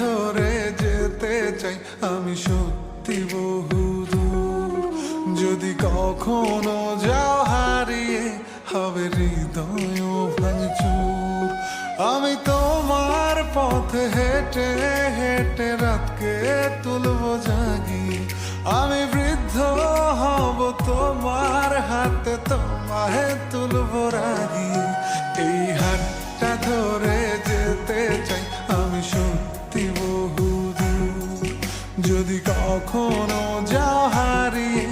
ধরে যেতে চাই, আমি সত্যি বহুদূর যদি কখনো যাও হারিয়ে হবে হৃদয় ভাঙচুর। আমি তোমার পথে হেঁটে হেঁটে রাতকে তুলবো জাগি আমি বৃদ্ধ হব তোমার হাতে, তোমায় তুলবো রাগি যদি কখনো যাহারিয়ে